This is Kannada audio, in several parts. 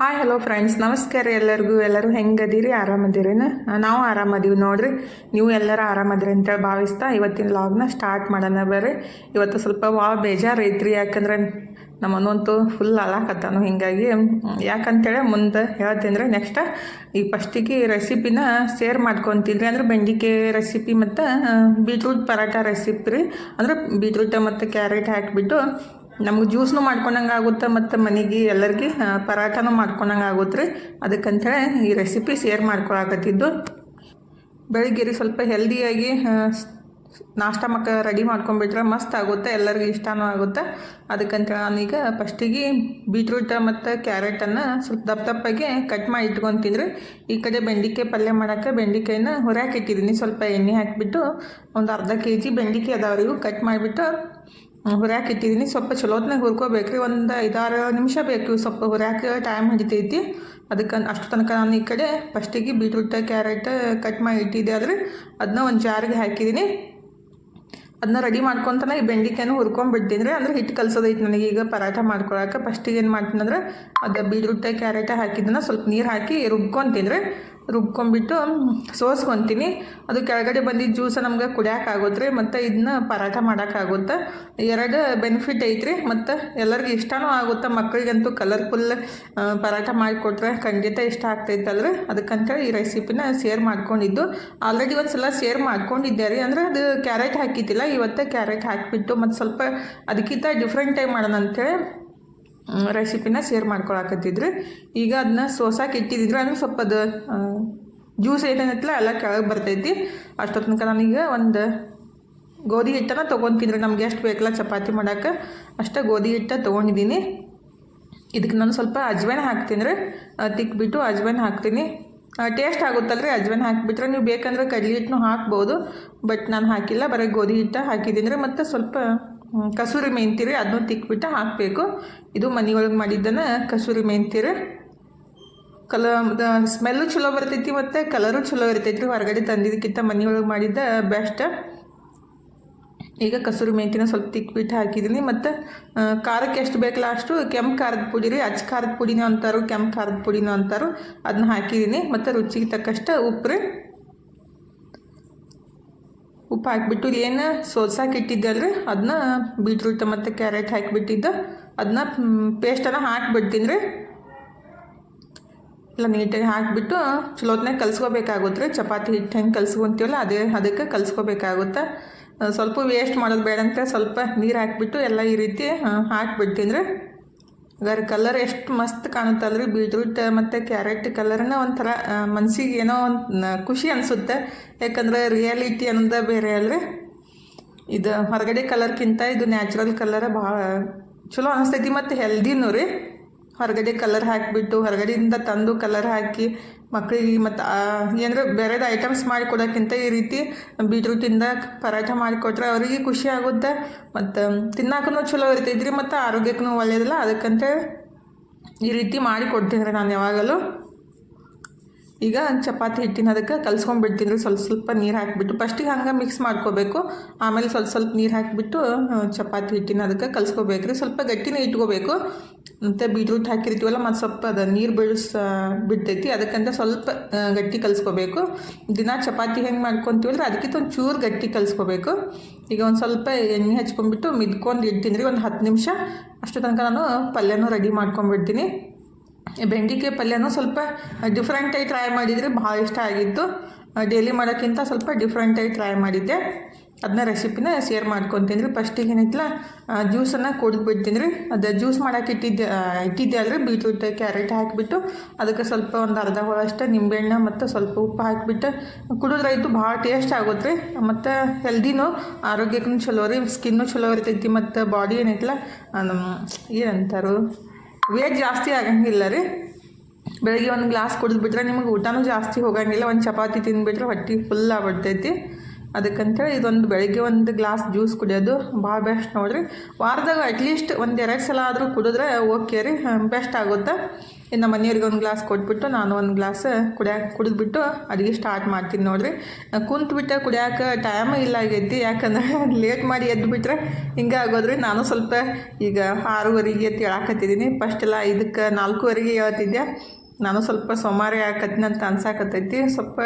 ಹಾಯ್ ಹಲೋ ಫ್ರೆಂಡ್ಸ್ ನಮಸ್ಕಾರ ಎಲ್ಲರಿಗೂ. ಎಲ್ಲರೂ ಹೆಂಗದೀರಿ? ಆರಾಮದಿರೇನು? ನಾವು ಆರಾಮದೀವಿ ನೋಡ್ರಿ. ನೀವು ಎಲ್ಲರೂ ಆರಾಮದಿರಿ ಅಂತೇಳಿ ಭಾವಿಸ್ತಾ ಇವತ್ತಿನ ಲಾಗ್ನ ಸ್ಟಾರ್ಟ್ ಮಾಡೋಣ ಬರ್ರಿ. ಇವತ್ತು ಸ್ವಲ್ಪ ಭಾಳ ಬೇಜಾರು ಐತ್ರಿ. ಯಾಕಂದ್ರೆ ನಮ್ಮನ್ನಂತೂ ಫುಲ್ ಅಲಾಕತ್ತಾನು ಹಿಂಗಾಗಿ. ಯಾಕಂತೇಳಿ ಮುಂದೆ ಹೇಳ್ತೀನಿ ರೀ ನೆಕ್ಸ್ಟ್ ಈ ಫಸ್ಟಿಗೆ ರೆಸಿಪಿನ ಶೇರ್ ಮಾಡ್ಕೊತಿದ್ರಿ ಅಂದ್ರೆ ಬೆಂಡಿಕಾಯಿ ರೆಸಿಪಿ ಮತ್ತು ಬೀಟ್ರೂಟ್ ಪರಾಟ ರೆಸಿಪಿ ರೀ. ಅಂದ್ರೆ ಬೀಟ್ರೂಟ ಮತ್ತು ಕ್ಯಾರೆಟ್ ಹಾಕಿಬಿಟ್ಟು ನಮ್ಗೆ ಜ್ಯೂಸ್ನು ಮಾಡ್ಕೊಂಡಂಗೆ ಆಗುತ್ತೆ ಮತ್ತು ಮನೆಗೆ ಎಲ್ಲರಿಗೆ ಪರಾಟನೂ ಮಾಡ್ಕೊಂಡಂಗೆ ಆಗುತ್ತೆ ರೀ ಅದಕ್ಕಂತೇಳಿ ಈ ರೆಸಿಪಿ ಶೇರ್ ಮಾಡ್ಕೊಳಕತ್ತಿದ್ದು. ಬೆಳಿಗ್ಗೆ ರೀ ಸ್ವಲ್ಪ ಹೆಲ್ದಿಯಾಗಿ ನಾಷ್ಟ ಮಕ್ಕ ರೆಡಿ ಮಾಡ್ಕೊಂಡ್ಬಿಟ್ರೆ ಮಸ್ತ್ ಆಗುತ್ತೆ, ಎಲ್ಲರಿಗೂ ಇಷ್ಟನೂ ಆಗುತ್ತೆ. ಅದಕ್ಕಂತೇಳಿ ನಾನೀಗ ಫಸ್ಟಿಗೆ ಬೀಟ್ರೂಟ ಮತ್ತು ಕ್ಯಾರೆಟನ್ನು ಸ್ವಲ್ಪ ದಪ್ಪ ದಪ್ಪಾಗಿ ಕಟ್ ಮಾಡಿ ಇಟ್ಕೊತೀನಿ ಈ ಕಡೆ ಬೆಂಡಿಕಾಯಿ ಪಲ್ಯ ಮಾಡೋಕ್ಕೆ ಬೆಂಡಿಕಾಯಿನ ಹುರ್ಯಾಕೆ ಇಟ್ಟಿದ್ದೀನಿ ಸ್ವಲ್ಪ ಎಣ್ಣೆ ಹಾಕಿಬಿಟ್ಟು ಒಂದು ಅರ್ಧ ಕೆ ಜಿ ಬೆಂಡಿಕಾಯಿ ಅದಾವ್ರಿಗೂ ಕಟ್ ಮಾಡಿಬಿಟ್ಟು ಹುರ್ಯಾಕೆ ಇಟ್ಟಿದ್ದೀನಿ ಸ್ವಲ್ಪ ಚಲೋತ್ನಾಗ ಹುರ್ಕೋಬೇಕು ರೀ ಒಂದು ಐದಾರು ನಿಮಿಷ ಬೇಕು ಸ್ವಲ್ಪ ಹುರ್ಯಾಕೆ ಟೈಮ್ ಹಿಡಿತೈತಿ. ಅದಕ್ಕೆ ಅಷ್ಟು ತನಕ ನಾನು ಈ ಕಡೆ ಫಸ್ಟಿಗೆ ಬೀಟ್ರೂಟ್ ಕ್ಯಾರೆಟ್ ಕಟ್ ಮಾಡಿ ಇಟ್ಟಿದ್ದೆ ಆದರೆ ಅದನ್ನ ಒಂದು ಜಾರಿಗೆ ಹಾಕಿದ್ದೀನಿ ಅದನ್ನ ರೆಡಿ ಮಾಡ್ಕೊತಾನೆ ಈ ಬೆಂಡಿಕಾಯನ್ನು ಹುರ್ಕೊಂಡ್ಬಿಡ್ತೀನಿ ರೀ. ಅಂದ್ರೆ ಹಿಟ್ಟು ಕಲ್ಸೋದೈತೆ ನನಗೆ. ಈಗ ಪರಾಟ ಮಾಡ್ಕೊಳಕ್ಕೆ ಫಸ್ಟಿಗೆ ಏನು ಮಾಡ್ತೀನಿ ಅಂದ್ರೆ ಅದು ಬೀಟ್ರೂಟ್ ಕ್ಯಾರೆಟ್ ಹಾಕಿದ್ದನ್ನು ಸ್ವಲ್ಪ ನೀರು ಹಾಕಿ ರುಬ್ಕೊತೀನಿ ರೀ. ರುಬ್ಕೊಂಡ್ಬಿಟ್ಟು ಸೋಸ್ಕೊತೀನಿ. ಅದು ಕೆಳಗಡೆ ಬಂದಿದ್ದ ಜ್ಯೂಸ ನಮ್ಗೆ ಕುಡಿಯೋಕ್ಕಾಗುತ್ತೆ ರೀ ಮತ್ತು ಇದನ್ನ ಪರಾಟ ಮಾಡೋಕ್ಕಾಗುತ್ತೆ. ಎರಡು ಬೆನಿಫಿಟ್ ಐತ್ರಿ, ಮತ್ತು ಎಲ್ಲರಿಗೂ ಇಷ್ಟನೂ ಆಗುತ್ತೆ. ಮಕ್ಕಳಿಗಂತೂ ಕಲರ್ಫುಲ್ ಪರಾಟ ಮಾಡಿಕೊಟ್ರೆ ಖಂಡಿತ ಇಷ್ಟ ಆಗ್ತೈತಲ್ರಿ ಅದಕ್ಕಂತೇಳಿ ಈ ರೆಸಿಪಿನ ಶೇರ್ ಮಾಡ್ಕೊಂಡಿದ್ದು. ಆಲ್ರೆಡಿ ಒಂದು ಸಲ ಶೇರ್ ಮಾಡ್ಕೊಂಡಿದ್ದೆ ರೀ. ಅಂದರೆ ಅದು ಕ್ಯಾರೆಟ್ ಹಾಕಿದ್ದಿಲ್ಲ, ಇವತ್ತೇ ಕ್ಯಾರೆಟ್ ಹಾಕಿಬಿಟ್ಟು ಮತ್ತು ಸ್ವಲ್ಪ ಅದಕ್ಕಿಂತ ಡಿಫ್ರೆಂಟ್ ಟೈಪ್ ಮಾಡೋಣ ಅಂತೇಳಿ ರೆಸಿಪಿನ ಶೇರ್ ಮಾಡ್ಕೊಳಕತ್ತಿದ್ರು. ಈಗ ಅದನ್ನ ಸೋಸಾಕೆ ಇಟ್ಟಿದ್ದಿದ್ರೆ ಅಂದ್ರೆ ಸ್ವಲ್ಪ ಅದು ಜ್ಯೂಸ್ ಏನೇನೈತಲ್ಲ ಎಲ್ಲ ಕೆಳಗೆ ಬರ್ತೈತಿ. ಅಷ್ಟೊತ್ತ ತನಕ ನಾನೀಗ ಒಂದು ಗೋಧಿ ಹಿಟ್ಟನ್ನು ತೊಗೊತಿದ್ರೆ. ನಮ್ಗೆ ಎಷ್ಟು ಬೇಕಲ್ಲ ಚಪಾತಿ ಮಾಡೋಕೆ, ಅಷ್ಟೇ ಗೋಧಿ ಹಿಟ್ಟ ತೊಗೊಂಡಿದ್ದೀನಿ ಇದಕ್ಕೆ ನಾನು ಸ್ವಲ್ಪ ಅಜ್ವೈನ್ ಹಾಕ್ತೀನಿ ರೀ ತಿಕ್ಬಿಟ್ಟು ಅಜ್ವೈನ್ ಹಾಕ್ತೀನಿ. ಟೇಸ್ಟ್ ಆಗುತ್ತಲ್ರಿ ಅಜ್ವೈನ್ ಹಾಕಿಬಿಟ್ರೆ. ನೀವು ಬೇಕಂದ್ರೆ ಕಡಲಿ ಹಿಟ್ಟನ್ನೂ ಹಾಕ್ಬೋದು. ಬಟ್ ನಾನು ಹಾಕಿಲ್ಲ. ಬರೀ ಗೋಧಿ ಹಿಟ್ಟ ಹಾಕಿದ್ದೀನಿ ರೀ ಮತ್ತು ಸ್ವಲ್ಪ ಕಸೂರಿ ಮೆಂತಿರಿ ಅದನ್ನು ತಿಕ್ಬಿಟ್ಟು ಹಾಕಬೇಕು. ಇದು ಮನೆಯೊಳಗೆ ಮಾಡಿದ್ದನ್ನು ಕಸೂರಿ ಮೆಂತಿರಿ ಕಲ ಸ್ಮೆಲ್ಲು ಚಲೋ ಬರ್ತೈತಿ ಮತ್ತು ಕಲರು ಚಲೋ ಇರ್ತೈತಿ ಹೊರಗಡೆ ತಂದಿದ್ದಕ್ಕಿಂತ ಮನೆಯೊಳಗೆ ಮಾಡಿದ್ದ ಬೆಸ್ಟ್ ಈಗ ಕಸೂರಿ ಮೆಂತಿನ ಸ್ವಲ್ಪ ತಿಕ್ಬಿಟ್ಟು ಹಾಕಿದ್ದೀನಿ. ಮತ್ತು ಖಾರಕ್ಕೆ ಎಷ್ಟು ಬೇಕಲ್ಲ ಅಷ್ಟು ಕೆಂಪು ಖಾರದ ಪುಡಿ ರೀ ಅಚ್ಚ ಖಾರದ ಪುಡಿನೂ ಅಂತಾರು, ಕೆಂಪು ಖಾರದ ಪುಡಿನೂ ಅಂತಾರೋ ಅದನ್ನ ಹಾಕಿದ್ದೀನಿ. ಮತ್ತು ರುಚಿಗೆ ತಕ್ಕಷ್ಟು ಉಪ್ಪು ರೀ ಉಪ್ಪು ಹಾಕಿಬಿಟ್ಟು ಏನು ಸೋಲ್ಸೋಕೆ ಇಟ್ಟಿದ್ದಲ್ಲ ರೀ ಅದನ್ನ ಬೀಟ್ರೂಟ್ ಮತ್ತು ಕ್ಯಾರೆಟ್ ಹಾಕಿಬಿಟ್ಟಿದ್ದು. ಅದನ್ನ ಪೇಸ್ಟೆಲ್ಲ ಹಾಕಿಬಿಡ್ತೀನಿ ರೀ. ಇಲ್ಲ ನೀಟಾಗಿ ಹಾಕಿಬಿಟ್ಟು ಚಲೋತ್ನಾಗ ಕಲ್ಸ್ಕೋಬೇಕಾಗುತ್ತೆ ರೀ. ಚಪಾತಿ ಹಿಟ್ಟು ಹೆಂಗೆ ಕಲ್ಸ್ಕೊತೀವಲ್ಲ ಅದೇ, ಅದಕ್ಕೆ ಕಲ್ಸ್ಕೋಬೇಕಾಗುತ್ತೆ. ಸ್ವಲ್ಪ ವೇಸ್ಟ್ ಮಾಡೋದು ಬೇಡ ಅಂತ ಸ್ವಲ್ಪ ನೀರು ಹಾಕಿಬಿಟ್ಟು ಎಲ್ಲ ಈ ರೀತಿ ಹಾಕಿಬಿಡ್ತೀನಿ ರೀ. ಅದರ ಕಲರ್ ಎಷ್ಟು ಮಸ್ತ್ ಕಾಣುತ್ತಲ್ರಿ ಬೀಟ್ರೂಟ್ ಮತ್ತು ಕ್ಯಾರೆಟ್ ಕಲರ್ನ ಒಂಥರ ಮನ್ಸಿಗೆ ಏನೋ ಒಂದು ಖುಷಿ ಅನಿಸುತ್ತೆ. ಯಾಕಂದ್ರೆ ರಿಯಾಲಿಟಿ ಅನ್ನೋದ ಬೇರೆ ಅಲ್ರಿ? ಇದು ಹೊರಗಡೆ ಕಲರ್ಕ್ಕಿಂತ ಇದು ನ್ಯಾಚುರಲ್ ಕಲರ್ ಭಾಳ ಚಲೋ ಅನಿಸ್ತೈತಿ ಮತ್ತು ಹೆಲ್ದಿನೂ ರೀ. ಹೊರಗಡೆ ಕಲರ್ ಹಾಕಿಬಿಟ್ಟು, ಹೊರಗಡೆಯಿಂದ ತಂದು ಕಲರ್ ಹಾಕಿ ಮಕ್ಕಳಿಗೆ ಮತ್ತು ಏನರ ಬೇರೆದು ಐಟಮ್ಸ್ ಮಾಡಿ ಕೊಡೋಕ್ಕಿಂತ ಈ ರೀತಿ ಬೀಟ್ರೂಟಿಂದ ಪರಾಠ ಮಾಡಿಕೊಟ್ರೆ ಅವರಿಗೆ ಖುಷಿ ಆಗುತ್ತೆ. ಮತ್ತು ತಿನ್ನಕ್ಕೂ ಚಲೋ ಇರ್ತೈತಿ ರೀ ಮತ್ತು ಆರೋಗ್ಯಕ್ಕೂ ಒಳ್ಳೆಯದಲ್ಲ ಅದಕ್ಕಂತ ಈ ರೀತಿ ಮಾಡಿ ಕೊಡ್ತೀನಿ ರೀ ನಾನು ಯಾವಾಗಲೂ. ಈಗ ಚಪಾತಿ ಹಿಟ್ಟಿನ ಅದಕ್ಕೆ ಕಲ್ಸ್ಕೊಂಡ್ಬಿಡ್ತೀನಿ ರೀ. ಸ್ವಲ್ಪ ಸ್ವಲ್ಪ ನೀರು ಹಾಕಿಬಿಟ್ಟು ಫಸ್ಟಿಗೆ ಹಂಗೆ ಮಿಕ್ಸ್ ಮಾಡ್ಕೋಬೇಕು. ಆಮೇಲೆ ಸ್ವಲ್ಪ ಸ್ವಲ್ಪ ನೀರು ಹಾಕಿಬಿಟ್ಟು ಚಪಾತಿ ಹಿಟ್ಟಿನ ಅದಕ್ಕೆ ಕಲ್ಸ್ಕೋಬೇಕು ರೀ ಸ್ವಲ್ಪ ಗಟ್ಟಿನೇ ಇಟ್ಕೋಬೇಕು. ಮತ್ತು ಬೀಟ್ರೂಟ್ ಹಾಕಿರ್ತೀವಲ್ಲ, ಮತ್ತು ಸ್ವಲ್ಪ ಅದು ನೀರು ಬೀಳಿಸ, ಬಿಡ್ತೈತಿ. ಅದಕ್ಕಂತ ಸ್ವಲ್ಪ ಗಟ್ಟಿ ಕಲ್ಸ್ಕೋಬೇಕು. ದಿನ ಚಪಾತಿ ಹೆಂಗೆ ಮಾಡ್ಕೊತೀವಲ್ಲ ಅದಕ್ಕಿಂತ ಒಂದು ಚೂರು ಗಟ್ಟಿ ಕಲ್ಸ್ಕೋಬೇಕು. ಈಗ ಒಂದು ಸ್ವಲ್ಪ ಎಣ್ಣೆ ಹಚ್ಕೊಂಡ್ಬಿಟ್ಟು ಮಿದ್ಕೊಂಡು ಇಡ್ತೀನಿ ಒಂದು ಹತ್ತು ನಿಮಿಷ. ಅಷ್ಟು ತನಕ ನಾನು ಪಲ್ಯನೂ ರೆಡಿ ಮಾಡ್ಕೊಂಡ್ಬಿಡ್ತೀನಿ. ಬೆಂಡಿಕಾಯಿ ಪಲ್ಯನೂ ಸ್ವಲ್ಪ ಡಿಫ್ರೆಂಟಾಗಿ ಟ್ರೈ ಮಾಡಿದರೆ ಭಾಳ ಇಷ್ಟ ಆಗಿತ್ತು ಡೈಲಿ ಮಾಡೋಕ್ಕಿಂತ ಸ್ವಲ್ಪ ಡಿಫ್ರೆಂಟಾಗಿ ಟ್ರೈ ಮಾಡಿದ್ದೆ. ಅದನ್ನ ರೆಸಿಪಿನ ಶೇರ್ ಮಾಡ್ಕೊತೀನಿ ಫಸ್ಟಿಗೆ ಏನೈತಲ್ಲ ಜ್ಯೂಸನ್ನು ಕುಡಿದ್ಬಿಡ್ತೀನಿ ರೀ. ಅದು ಜ್ಯೂಸ್ ಮಾಡೋಕೆ ಇಟ್ಟಿದ್ದೆ ಇಟ್ಟಿದ್ದೆ ಅಲ್ರಿ ಬೀಟ್ರೂಟ್ ಕ್ಯಾರೆಟ್ ಹಾಕಿಬಿಟ್ಟು ಅದಕ್ಕೆ ಸ್ವಲ್ಪ ಒಂದು ಅರ್ಧ ಹೋಳಷ್ಟು ನಿಂಬೆಹಣ್ಣು ಮತ್ತು ಸ್ವಲ್ಪ ಉಪ್ಪು ಹಾಕಿಬಿಟ್ಟು ಕುಡಿದ್ರಾಯ್ತು ಭಾಳ ಟೇಸ್ಟ್ ಆಗುತ್ತೆ ರೀ. ಮತ್ತು ಹೆಲ್ದಿನೂ ಆರೋಗ್ಯಕ್ಕೂ ಚಲೋ ರೀ ಸ್ಕಿನ್ನು ಚಲೋ ಇರ್ತೈತಿ. ಮತ್ತು ಬಾಡಿ ಏನೈತಲ್ಲ ಏನಂತಾರು ವೇಟ್ ಜಾಸ್ತಿ ಆಗಂಗಿಲ್ಲ ರೀ. ಬೆಳಗ್ಗೆ ಒಂದು ಗ್ಲಾಸ್ ಕುಡಿದ್ಬಿಟ್ರೆ ನಿಮಗೆ ಊಟನೂ ಜಾಸ್ತಿ ಹೋಗಂಗಿಲ್ಲ. ಒಂದು ಚಪಾತಿ ತಿಂದುಬಿಟ್ರೆ ಹೊಟ್ಟೆ ಫುಲ್ ಆಗ್ಬಿಡ್ತೈತಿ. ಅದಕ್ಕಂತೇಳಿ ಇದೊಂದು ಬೆಳಿಗ್ಗೆ ಒಂದು ಗ್ಲಾಸ್ ಜ್ಯೂಸ್ ಕುಡಿಯೋದು ಭಾಳ ಬೆಸ್ಟ್ ನೋಡಿರಿ. ವಾರದಾಗ ಅಟ್ಲೀಸ್ಟ್ ಒಂದು ಎರಡು ಸಲ ಆದರೂ ಕುಡಿದ್ರೆ ಓಕೆ ರೀ ಬೆಸ್ಟ್ ಆಗುತ್ತೆ. ಇನ್ನು ಮನೆಯವ್ರಿಗೆ ಒಂದು ಗ್ಲಾಸ್ ಕೊಟ್ಬಿಟ್ಟು ನಾನು ಒಂದು ಗ್ಲಾಸ್ ಕುಡಿಯಾಕ ಕುಡಿದ್ಬಿಟ್ಟು ಅಡುಗೆ ಸ್ಟಾರ್ಟ್ ಮಾಡ್ತೀನಿ ನೋಡಿರಿ. ಕುಂತ್ಬಿಟ್ಟೆ ಕುಡಿಯಾಕ ಟೈಮ್ ಇಲ್ಲ ಆಗೈತಿ, ಯಾಕಂದ್ರೆ ಲೇಟ್ ಮಾಡಿ ಎದ್ದು ಬಿಟ್ರೆ ಹಿಂಗೆ ಆಗೋದ್ರಿ. ನಾನು ಸ್ವಲ್ಪ ಈಗ ಆರೂವರೆಗೆ ಎತ್ತಿ ಹೇಳಾಕತ್ತಿದ್ದೀನಿ ಫಸ್ಟ್ ಎಲ್ಲ ಇದಕ್ಕೆ ನಾಲ್ಕೂವರೆಗೆ ಹೇಳ್ತಿದ್ದೆ ನಾನು ಸ್ವಲ್ಪ ಸೋಮಾರಿ ಆಕತ್ತೀನಿ ಅಂತ ಅನ್ಸಾಕತ್ತೈತಿ. ಸ್ವಲ್ಪ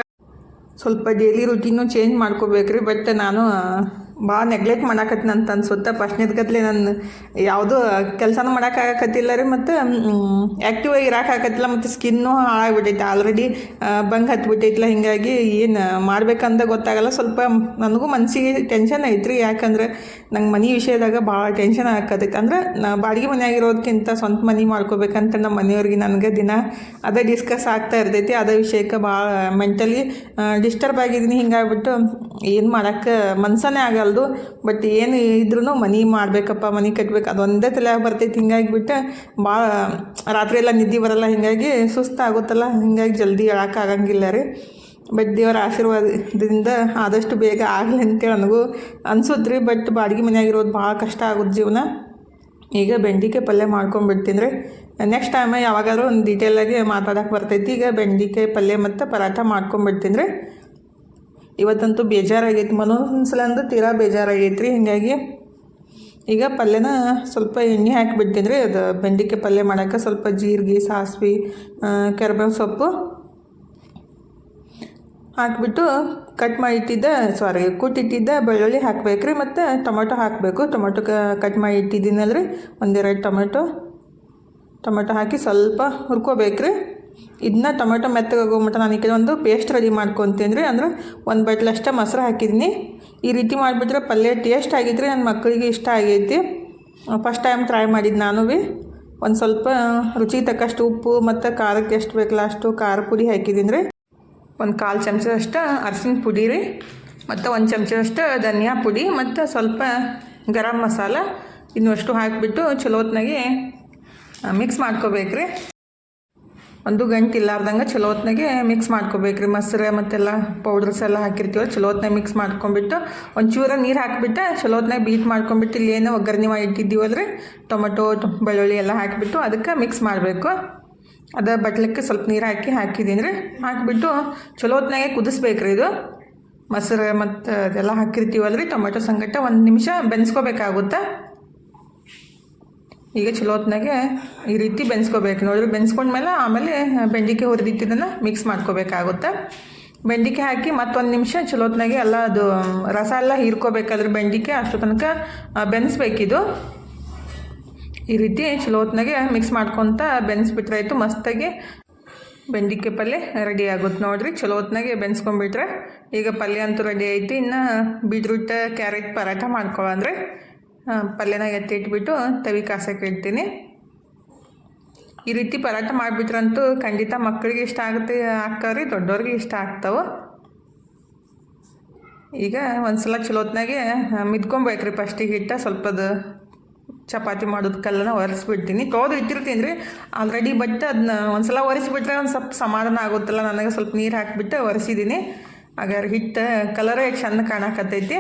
ಸ್ವಲ್ಪ ಡೈಲಿ ರುಟೀನು ಚೇಂಜ್ ಮಾಡ್ಕೋಬೇಕ್ರಿ ಬಟ್ ನಾನು ಭಾಳ ನೆಗ್ಲೆಕ್ಟ್ ಮಾಡಾಕತ್ತೀನಿ ಅಂತ ಅನ್ಸುತ್ತೆ ಫಸ್ಟ್ನೇದ್ಗತ್ಲೆ ನಾನು ಯಾವುದೂ ಕೆಲಸನೂ ಮಾಡೋಕ್ಕಾಗತ್ತಿಲ್ಲ ರೀ ಮತ್ತು ಆ್ಯಕ್ಟಿವ್ ಆಗಿ ಇರೋಕ್ಕಾಗತ್ತಿಲ್ಲ ಮತ್ತು ಸ್ಕಿನ್ನು ಹಾಳಾಗ್ಬಿಟ್ಟೈತೆ ಆಲ್ರೆಡಿ ಬಂಗ್ ಹತ್ಬಿಟ್ಟೈತಿಲ್ಲ ಹಿಂಗಾಗಿ ಏನು ಮಾಡ್ಬೇಕಂತ ಗೊತ್ತಾಗಲ್ಲ. ಸ್ವಲ್ಪ ನನಗೂ ಮನಸ್ಸಿಗೆ ಟೆನ್ಷನ್ ಐತ್ರಿ ಯಾಕಂದ್ರೆ ನಂಗೆ ಮನೆ ವಿಷಯದಾಗ ಭಾಳ ಟೆನ್ಷನ್ ಆಗತ್ತೈತೆ ಅಂದ್ರೆ ನಾ ಬಾಡಿಗೆ ಮನೆಯಾಗಿರೋದಕ್ಕಿಂತ ಸ್ವಂತ ಮನೆ ಮಾಡ್ಕೋಬೇಕಂತ ನಮ್ಮ ಮನೆಯವ್ರಿಗೆ ನನಗೆ ದಿನ ಅದೇ ಡಿಸ್ಕಸ್ ಆಗ್ತಾ ಇರ್ತೈತಿ. ಅದೇ ವಿಷಯಕ್ಕೆ ಭಾಳ ಮೆಂಟಲಿ ಡಿಸ್ಟರ್ಬ್ ಆಗಿದ್ದೀನಿ. ಹಿಂಗಾಗ್ಬಿಟ್ಟು ಏನು ಮಾಡೋಕ್ಕೆ ಮನ್ಸನೇ ಬಟ್ ಏನು ಇದ್ರೂ ಮನೆ ಮಾಡಬೇಕಪ್ಪ, ಮನೆ ಕಟ್ಬೇಕು ಅದೊಂದೇ ತಲೆಯಾಗ ಬರ್ತೈತಿ ಹಿಂಗಾಗಿಬಿಟ್ಟು ಭಾಳ ರಾತ್ರಿ ಎಲ್ಲ ನಿದ್ದೆ ಬರಲ್ಲ, ಹಿಂಗಾಗಿ ಸುಸ್ತಾಗುತ್ತಲ್ಲ ಹಿಂಗಾಗಿ ಜಲ್ದಿ ಹೇಳೋಕ್ಕಾಗಂಗಿಲ್ಲ ರೀ. ಬಟ್ ದೇವರ ಆಶೀರ್ವಾದದಿಂದ ಆದಷ್ಟು ಬೇಗ ಆಗಲಿ ಅಂತೇಳಿ ನನಗೂ ಅನ್ಸುತ್ತೆ ಬಟ್ ಬಾಡಿಗೆ ಮನೆಯಾಗಿರೋದು ಭಾಳ ಕಷ್ಟ ಆಗುತ್ತೆ ಜೀವನ. ಈಗ ಬೆಂಡಿಕಾಯಿ ಪಲ್ಯ ಮಾಡ್ಕೊಂಡ್ಬಿಡ್ತೀನಿ ರೀ. ನೆಕ್ಸ್ಟ್ ಟೈಮ್ ಯಾವಾಗಾದ್ರೂ ಒಂದು ಡೀಟೇಲಾಗಿ ಮಾತಾಡೋಕೆ ಬರ್ತೈತಿ, ಈಗ ಬೆಂಡಿಕಾಯಿ ಪಲ್ಯ ಮತ್ತು ಪರಾಠ ಮಾಡ್ಕೊಂಡ್ಬಿಡ್ತೀನಿ ರೀ. ಇವತ್ತಂತೂ ಬೇಜಾರಾಗೈತಿ. ಮನೊಂದ್ಸಲ ಅಂದ್ರೆ ತೀರಾ ಬೇಜಾರಾಗೈತ್ರಿ. ರೀ ಹೀಗಾಗಿ ಈಗ ಪಲ್ಯನ ಸ್ವಲ್ಪ ಎಣ್ಣೆ ಹಾಕಿಬಿಡ್ತೀನಿ ರೀ ಅದು ಬೆಂಡಿಕೆ ಪಲ್ಯ ಮಾಡೋಕ್ಕೆ ಸ್ವಲ್ಪ ಜೀರಿಗೆ, ಸಾಸಿವೆ ಕರಿಬೇವು ಸೊಪ್ಪು ಹಾಕಿಬಿಟ್ಟು ಕಟ್ ಮಾಡಿ ಇಟ್ಟಿದ್ದ ಸಾರಿ ಕೂಟಿಟ್ಟಿದ್ದ ಬೆಳ್ಳುಳ್ಳಿ ಹಾಕ್ಬೇಕು ರೀ ಮತ್ತು ಟೊಮೊಟೊ ಹಾಕಬೇಕು. ಟೊಮೊಟೊ ಕಟ್ ಮಾಡಿ ಇಟ್ಟಿದ್ದೀನಲ್ಲ ರೀ ಒಂದೆರಡು ಟೊಮೆಟೊ ಟೊಮೆಟೊ ಹಾಕಿ ಸ್ವಲ್ಪ ಹುರ್ಕೋಬೇಕು ರೀ ಇದನ್ನ ಟೊಮೆಟೊ ಮೆತ್ತಗಾಗೋ ಮಟ್ಟ ನಾನು ಒಂದು ಪೇಸ್ಟ್ ರೆಡಿ ಮಾಡ್ಕೊತೀನಿ ಅಂದ್ರೆ ಒಂದು ಬಟ್ಲಷ್ಟೇ ಮೊಸರು ಹಾಕಿದ್ದೀನಿ. ಈ ರೀತಿ ಮಾಡಿಬಿಟ್ರೆ ಪಲ್ಯ ಟೇಸ್ಟ್ ಆಗಿದ್ರೆ ನನ್ನ ಮಕ್ಕಳಿಗೆ ಇಷ್ಟ ಆಗೈತಿ. ಫಸ್ಟ್ ಟೈಮ್ ಟ್ರೈ ಮಾಡಿದ್ದು ನಾನು ಭೀ ಒಂದು ಸ್ವಲ್ಪ ರುಚಿ ತಕ್ಕಷ್ಟು ಉಪ್ಪು ಮತ್ತು ಖಾರಕ್ಕೆ ಎಷ್ಟು ಬೇಕಲ್ಲ ಅಷ್ಟು ಖಾರ ಪುಡಿ ಹಾಕಿದ್ದೀನಿ ರೀ ಒಂದು ಕಾಲು ಚಮಚದಷ್ಟು ಅರಸಿನ ಪುಡಿ ರೀ. ಮತ್ತು ಒಂದು ಚಮಚದಷ್ಟು ಧನಿಯಾ ಪುಡಿ ಮತ್ತು ಸ್ವಲ್ಪ ಗರಂ ಮಸಾಲ ಇನ್ನಷ್ಟು ಹಾಕಿಬಿಟ್ಟು ಚಲೋತ್ನಾಗೆ ಮಿಕ್ಸ್ ಮಾಡ್ಕೋಬೇಕು ರೀ ಒಂದು ಗಂಟೆ ಇಲ್ಲಾರ್ದಂಗೆ ಚಲೋ ಹೊತ್ನಾಗೆ ಮಿಕ್ಸ್ ಮಾಡ್ಕೋಬೇಕು ರೀ ಮೊಸರು ಮತ್ತೆಲ್ಲ ಪೌಡ್ರಸ್ ಎಲ್ಲ ಹಾಕಿರ್ತೀವಿ ಚಲೋ ಹೊತ್ನಾಗ ಮಿಕ್ಸ್ ಮಾಡ್ಕೊಂಬಿಟ್ಟು ಒಂಚೂರ ನೀರು ಹಾಕಿಬಿಟ್ಟು ಚಲೋ ಬೀಟ್ ಮಾಡ್ಕೊಂಬಿಟ್ಟು ಇಲ್ಲಿ ಏನೋ ಒಗ್ಗರಣೆ ಮಾಡಿ ಇಟ್ಟಿದ್ದೀವಲ್ಲ ರೀ ಟೊಮೆಟೊ ಬೆಳ್ಳುಳ್ಳಿ ಎಲ್ಲ ಹಾಕಿಬಿಟ್ಟು ಅದಕ್ಕೆ ಮಿಕ್ಸ್ ಮಾಡಬೇಕು. ಅದು ಬಟ್ಲಕ್ಕೆ ಸ್ವಲ್ಪ ನೀರು ಹಾಕಿ ಹಾಕಿದ್ದೀನಿ ರೀ ಹಾಕಿಬಿಟ್ಟು ಚಲೋ ಕುದಿಸ್ಬೇಕು ರೀ ಇದು. ಮೊಸರು ಮತ್ತು ಅದೆಲ್ಲ ಹಾಕಿರ್ತೀವಲ್ಲ ರೀ ಟೊಮೆಟೊ ಸಂಗಟ ಒಂದು ನಿಮಿಷ ಬೆನ್ಸ್ಕೋಬೇಕಾಗುತ್ತೆ. ಈಗ ಚಲೋ ಹೊತ್ನಾಗೆ ಈ ರೀತಿ ಬೆನ್ಸ್ಕೋಬೇಕು. ನೋಡಿರಿ ಬೆನ್ಸ್ಕೊಂಡ್ಮೇಲೆ ಆಮೇಲೆ ಬೆಂಡಿಕೆ ಹುರಿದಿಟ್ಟಿದ್ದನ್ನು ಮಿಕ್ಸ್ ಮಾಡ್ಕೋಬೇಕಾಗುತ್ತೆ. ಬೆಂಡಿಕಾಯಿ ಹಾಕಿ ಮತ್ತೊಂದು ನಿಮಿಷ ಚಲೋ ಹೊತ್ತಿನಾಗೆ ಎಲ್ಲ ಅದು, ರಸ ಎಲ್ಲ ಹೀರ್ಕೋಬೇಕಾದ್ರೆ ಬೆಂಡಿಕೆ ಅಷ್ಟು ತನಕ ಬೆನ್ಸ್ಬೇಕಿದು. ಈ ರೀತಿ ಚಲೋ ಹೊತ್ನಾಗೆ ಮಿಕ್ಸ್ ಮಾಡ್ಕೊತ ಬೆನ್ಸ್ಬಿಟ್ರೆ ಆಯಿತು, ಮಸ್ತಾಗಿ ಬೆಂಡಿಕೆ ಪಲ್ಯ ರೆಡಿ ಆಗುತ್ತೆ. ನೋಡಿರಿ, ಚಲೋ ಹೊತ್ನಾಗೆ ಬೆನ್ಸ್ಕೊಂಡ್ಬಿಟ್ರೆ ಈಗ ಪಲ್ಯ ಅಂತೂ ರೆಡಿ ಐತಿ. ಇನ್ನು ಬೀಟ್ರೂಟ್, ಕ್ಯಾರೆಟ್ ಪರಾಟ ಮಾಡ್ಕೊಳ್ಳಂದ್ರೆ ಪಲ್ಯನ ಎತ್ತಿ ಇಟ್ಬಿಟ್ಟು ತವಿ ಕಾಸಕ್ಕೆ ಇಡ್ತೀನಿ. ಈ ರೀತಿ ಪರಾಟ ಮಾಡಿಬಿಟ್ರಂತೂ ಖಂಡಿತ ಮಕ್ಕಳಿಗೆ ಇಷ್ಟ ಆಗುತ್ತೆ ಹಾಕ್ತಾವ್ರಿ ದೊಡ್ಡವ್ರಿಗೆ ಇಷ್ಟ ಆಗ್ತಾವೆ. ಈಗ ಒಂದು ಸಲ ಚಲೋತ್ನಾಗೆ ಮಿದ್ಕೊಬೇಕ್ರಿ ಫಸ್ಟಿಗೆ ಹಿಟ್ಟ, ಸ್ವಲ್ಪದು ಚಪಾತಿ ಮಾಡೋದು ಕಲ್ಲನ್ನ ಒರೆಸ್ಬಿಡ್ತೀನಿ. ತೊಳೆದು ಇಟ್ಟಿರ್ತೀನಿ ರೀ ಆಲ್ರೆಡಿ ಬಟ್ ಅದನ್ನ ಒಂದು ಸಲ ಒರೆಸ್ಬಿಟ್ರೆ ಒಂದು ಸ್ವಲ್ಪ ಸಮಾಧಾನ ಆಗುತ್ತಲ್ಲ, ನನಗೆ ಸ್ವಲ್ಪ ನೀರು ಹಾಕಿಬಿಟ್ಟು ಒರೆಸಿದ್ದೀನಿ ಹಾಗಾದ್ರೆ ಹಿಟ್ಟು ಕಲರೇ ಚೆಂದ ಕಾಣಕತ್ತೈತಿ.